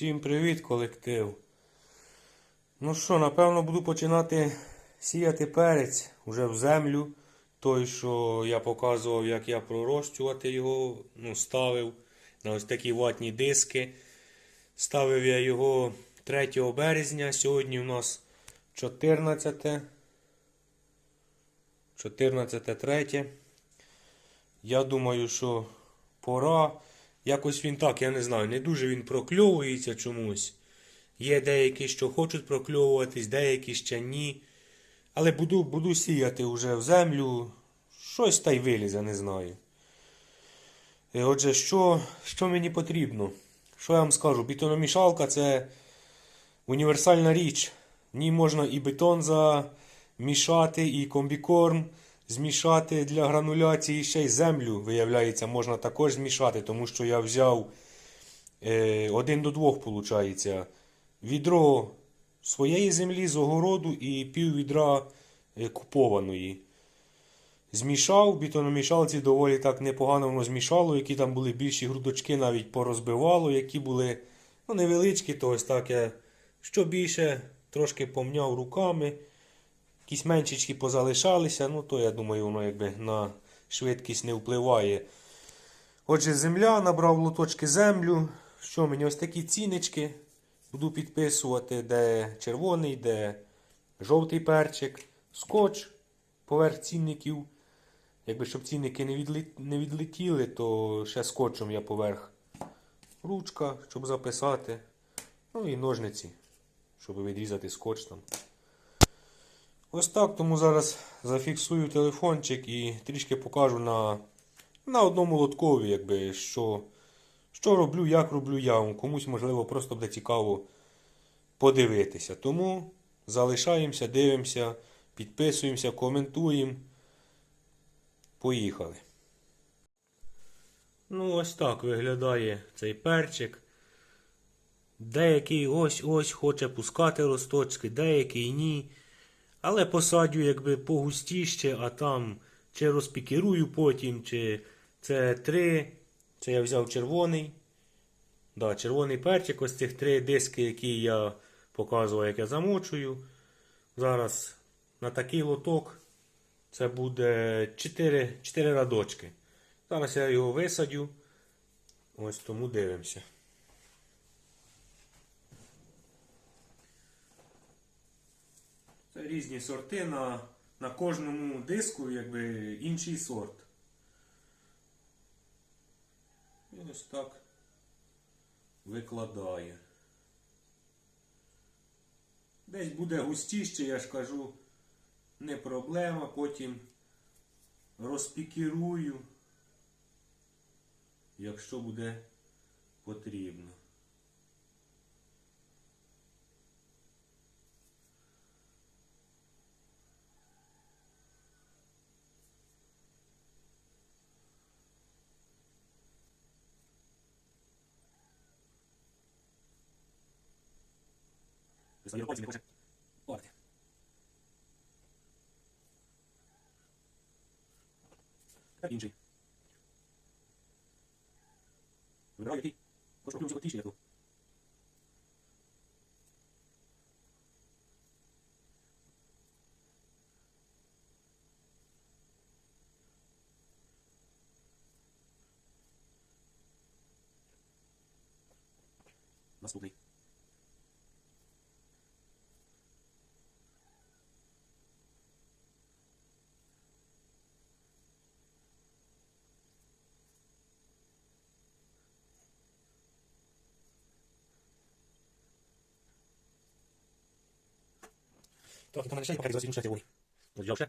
Всім привіт, колектив. Ну що, напевно, буду починати сіяти перець уже в землю. Той, що я показував, як я пророщувати його, ну, ставив на ось такі ватні диски. Ставив я його 3 березня. Сьогодні у нас 14. 14 третє. Я думаю, що пора. Якось він так, я не знаю, не дуже він прокльовується чомусь. Є деякі, що хочуть прокльовуватись, деякі ще ні. Але буду, буду сіяти вже в землю. Щось та й вилізе, не знаю. І Отже, що, що мені потрібно? Що я вам скажу? Бетономішалка це універсальна річ. В ній можна і бетон замішати, і комбікорм змішати для грануляції, ще й землю, виявляється, можна також змішати, тому що я взяв е, один до двох, виходить, відро своєї землі з огороду і пів відра е, купованої. Змішав, в бетономішалці доволі так непогано воно змішало, які там були більші грудочки, навіть порозбивало, які були ну, невеличкі, то ось так я що більше, трошки помняв руками. Якісь меншечки позалишалися, ну то я думаю, воно якби на швидкість не впливає. Отже, земля, набрав лоточки землю. Що мені ось такі цінички буду підписувати, де червоний, де жовтий перчик, скотч поверх цінників. Якби щоб цінники не, не відлетіли, то ще скотчем я поверх ручка, щоб записати. Ну і ножниці, щоб відрізати скотч там. Ось так, тому зараз зафіксую телефончик і трішки покажу на, на одному лоткові, якби, що, що роблю, як роблю я. Комусь, можливо, просто буде цікаво подивитися. Тому залишаємося, дивимося, підписуємося, коментуємо. Поїхали. Ну, ось так виглядає цей перчик. Деякий ось-ось хоче пускати росточки, деякий ні. Але посадю якби погустіще, а там чи розпікірую потім, чи це три. Це я взяв червоний. Да, червоний перчик, ось цих три диски, які я показував, як я замочую. Зараз на такий лоток це буде 4, 4 радочки. Зараз я його висадю. Ось тому дивимося. Різні сорти на, на кожному диску якби інший сорт. І ось так викладає. Десь буде густіше, я ж кажу, не проблема, потім розпікірую, якщо буде потрібно. Zamiast palcem, nie kładzie. Ładnie. Tak indziej. Wybrał jaki? Koszulki ludzie odciśnie tu. Так, то мене ще й пакет зараз ще червоний. Ось взяв ще,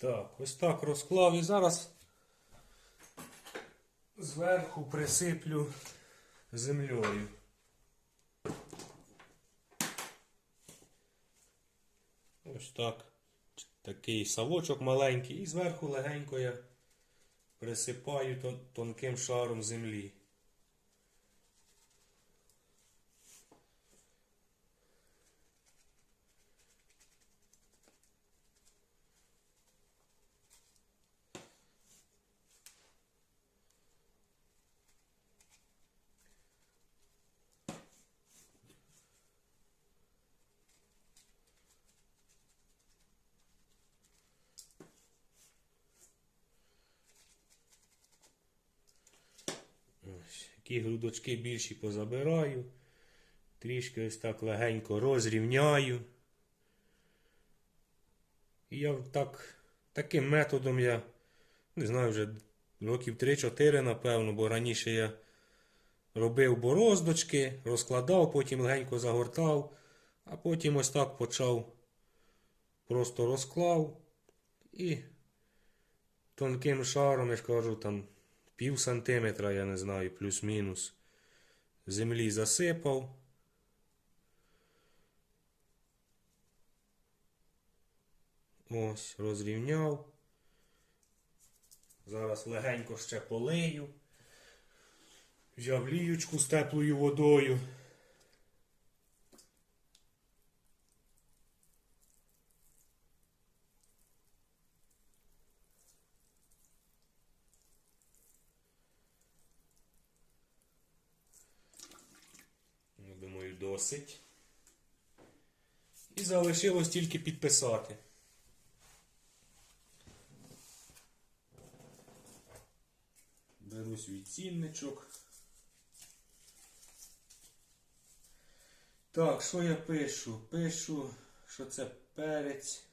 Так, ось так розклав і зараз зверху присиплю землею. Ось так. Такий савочок маленький і зверху легенько я присипаю тонким шаром землі. Які грудочки більші позабираю. Трішки ось так легенько розрівняю. І я так, таким методом я не знаю вже років 3-4, напевно, бо раніше я робив бороздочки, розкладав, потім легенько загортав, а потім ось так почав, просто розклав і тонким шаром, я ж кажу, там пів сантиметра, я не знаю, плюс-мінус. Землі засипав. Ось, розрівняв. Зараз легенько ще полию. Взяв ліючку з теплою водою. Ну, Думаю, досить. І залишилось тільки підписати. Беру свій цінничок. Так, що я пишу? Пишу, що це перець.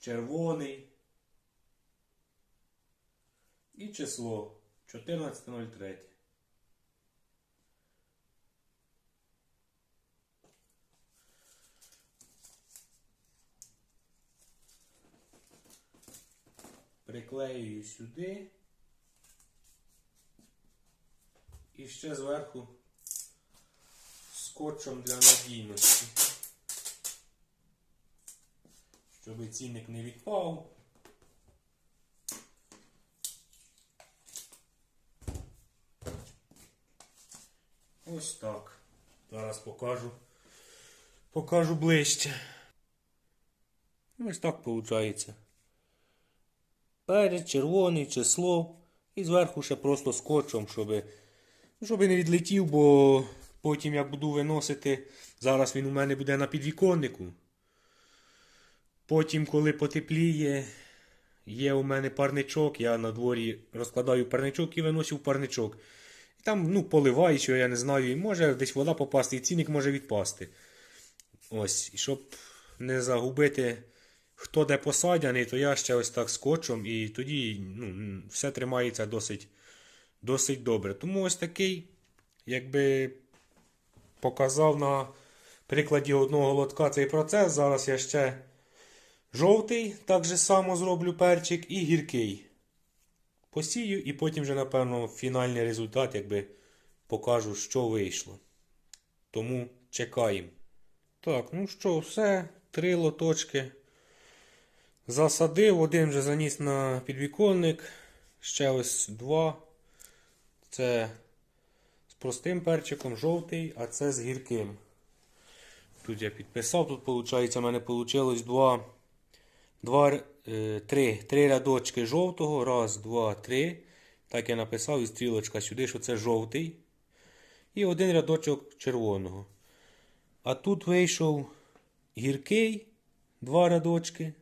Червоний. І число 14.03. Приклеюю сюди. І ще зверху скотчем для надійності. Щоб цінник не відпав. Ось так. Зараз покажу. Покажу ближче. Ось так виходить. Перець, червоний, число. І зверху ще просто скотчем, щоб, щоб не відлетів, бо потім як буду виносити, зараз він у мене буде на підвіконнику. Потім, коли потепліє, є у мене парничок, я на дворі розкладаю парничок і виношу в парничок. І там, ну, що я не знаю, і може десь вода попасти, і цінник може відпасти. Ось, і щоб не загубити, хто де посадяний, то я ще ось так скотчем, і тоді ну, все тримається досить, досить добре. Тому ось такий, якби показав на прикладі одного лотка цей процес. Зараз я ще жовтий, так же само зроблю перчик, і гіркий. Посію, і потім вже, напевно, фінальний результат, якби покажу, що вийшло. Тому чекаємо. Так, ну що, все, три лоточки засадив, один вже заніс на підвіконник, ще ось два. Це з простим перчиком жовтий, а це з гірким. Тут я підписав, тут виходить, у мене вийшло два, два, е, три, три рядочки жовтого. Раз, два, три. Так я написав і стрілочка сюди, що це жовтий. І один рядочок червоного. А тут вийшов гіркий, два рядочки.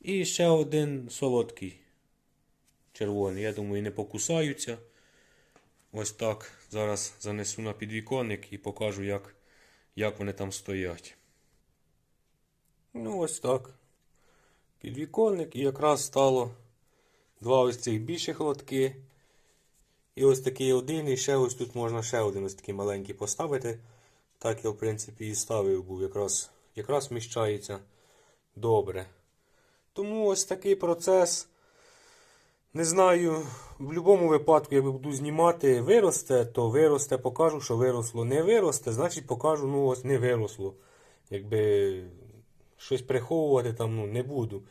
І ще один солодкий червоний. Я думаю, не покусаються. Ось так. Зараз занесу на підвіконник і покажу, як, як вони там стоять. Ну, ось так. Підвіконник і якраз стало два ось цих більших лотки. І ось такий один, і ще ось тут можна ще один ось такий маленький поставити. Так я, в принципі, і ставив був. Якраз, якраз вміщається добре. Тому ось такий процес. Не знаю, в будь-якому випадку, як буду знімати, виросте, то виросте, покажу, що виросло. Не виросте, значить покажу, ну ось не виросло. Якби щось приховувати там ну, не буду.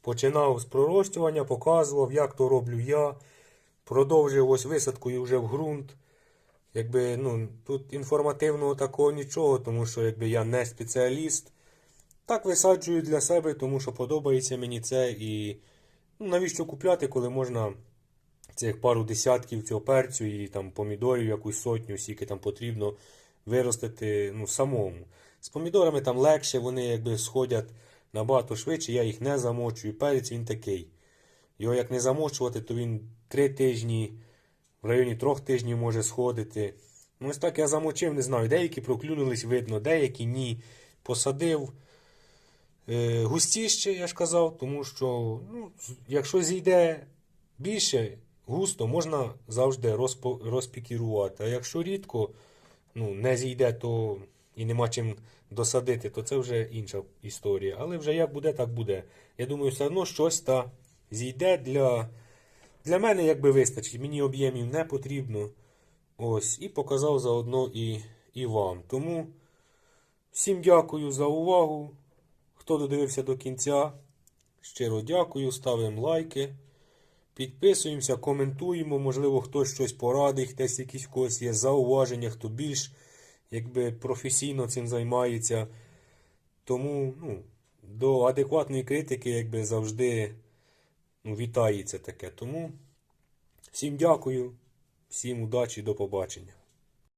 Починав з пророщування, показував, як то роблю я. Продовжив ось висадкою вже в ґрунт. Якби, ну, тут інформативного такого нічого, тому що якби я не спеціаліст. Так висаджую для себе, тому що подобається мені це і ну, навіщо купляти, коли можна цих пару десятків цього перцю і там помідорів, якусь сотню, скільки там потрібно виростити ну, самому. З помідорами там легше, вони якби сходять набагато швидше, я їх не замочую. Перець він такий. Його як не замочувати, то він три тижні, в районі трьох тижнів може сходити. Ну, ось так я замочив, не знаю. Деякі проклюнулись, видно, деякі ні. Посадив е, густіше, я ж казав, тому що ну, якщо зійде більше густо, можна завжди розпо, розпікірувати. А якщо рідко ну, не зійде, то і нема чим досадити, то це вже інша історія. Але вже як буде, так буде. Я думаю, все одно щось та зійде для, для мене якби вистачить. Мені об'ємів не потрібно. Ось, і показав заодно і, і вам. Тому всім дякую за увагу. Хто додивився до кінця, щиро дякую, ставимо лайки, підписуємося, коментуємо, можливо, хтось щось порадить, десь якісь когось є зауваження, хто більш якби, професійно цим займається. Тому ну, до адекватної критики якби, завжди ну, вітається таке. Тому всім дякую, всім удачі, до побачення.